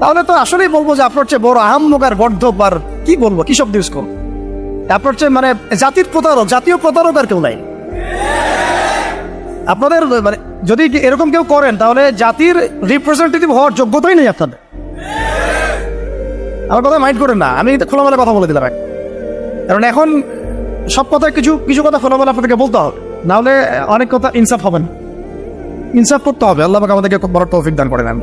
তাহলে তো আসলেই বলব যে আপনার চেয়ে বড় আহাম্মক আর গর্ধব আর কি বলব? কি শব্দ ইউজ আপনার চেয়ে মানে জাতির প্রতারক, জাতীয় প্রতারক আর কেউ নাই। আপনাদের মানে যদি এরকম কেউ করেন, তাহলে জাতির রিপ্রেজেন্টেটিভ হওয়ার যোগ্যতাই নেই আপনাদের। আমার কথা মাইন্ড করেন না, আমি খোলামেলা কথা বলে দিলাম। কারণ এখন সব কথা কিছু কিছু কথা খোলামেলা আপনাদেরকে বলতে হবে। নাহলে অনেক কথা ইনসাফ হবে না। ইনসাফ করতে হবে। আল্লাহ আমাদেরকে বড় টফিক দান করেন আমি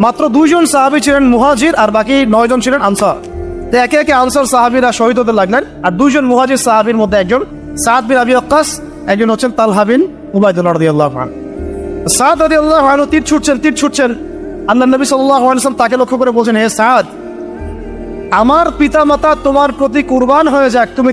মাত্র দুইজন সাহাবি ছিলেন মুহাজির আর বাকি নয়জন ছিলেন আনসার। তো একে একে আনসার সাহাবিরা শহীদ হতে লাগলেন আর দুইজন মুহাজির সাহাবির মধ্যে একজন সাদ বিন আবি আক্কাস একজন হচ্ছেন তালহা বিন উবাইদুল্লাহ রাদিয়াল্লাহু আনহু। সাদ রাদিয়াল্লাহু আনহু তীর ছুটছেন তীর ছুটছেন। আল্লাহ নবী সাল্লাল্লাহু আলাইহি ওয়াসাল্লাম তাকে লক্ষ্য করে বলছেন, হে সাদ, আমার পিতামাতা তোমার প্রতি কুরবান হয়ে যাক, তুমি